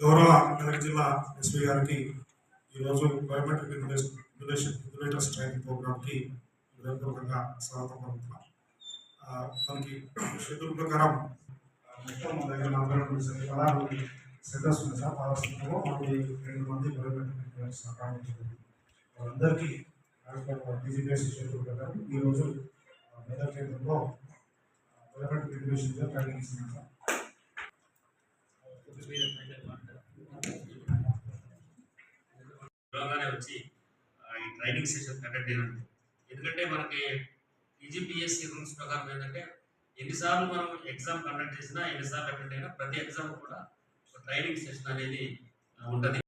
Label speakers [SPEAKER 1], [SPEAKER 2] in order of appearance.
[SPEAKER 1] గౌరవ మెదక్ జిల్లా ఎస్పీ గారికి ఈరోజు biometric invest invest investors training ప్రోగ్రామ్కి హృదయపూర్వకంగా స్వాగతం పలుకుతున్నాం. మనకి షెడ్యూల్ ప్రకారం మొత్తం మన దగ్గర నలభై రెండు పదహారు సెంటర్స్ ఉన్నాయి సార్ పదహారు సెంటర్లో మనకి రెండు మంది బయోమెట్రిక్ ఇన్వెటర్స్ ప్రారంభించబడింది వాళ్ళందరికీ డీజీపీఎస్సీ షెడ్యూల్ ప్రకారం ఈరోజు మెదక్ కేంద్రంలో బయోమెట్రిక్ ఇన్వెస్ట్ ట్రైనింగ్
[SPEAKER 2] వచ్చి ఈ ట్రైనింగ్ సెషన్ కండక్ట్ చేయడం ఎందుకంటే మనకి టీజీపీఎస్సీ రూల్స్ ప్రకారం ఏంటంటే ఎన్నిసార్లు మనం ఎగ్జామ్ కండక్ట్ చేసినా ఎన్నిసార్లు అటెండ్ అయినా ప్రతి ఎగ్జామ్ కూడా ఒక ట్రైనింగ్ సెషన్ అనేది ఉంటుంది.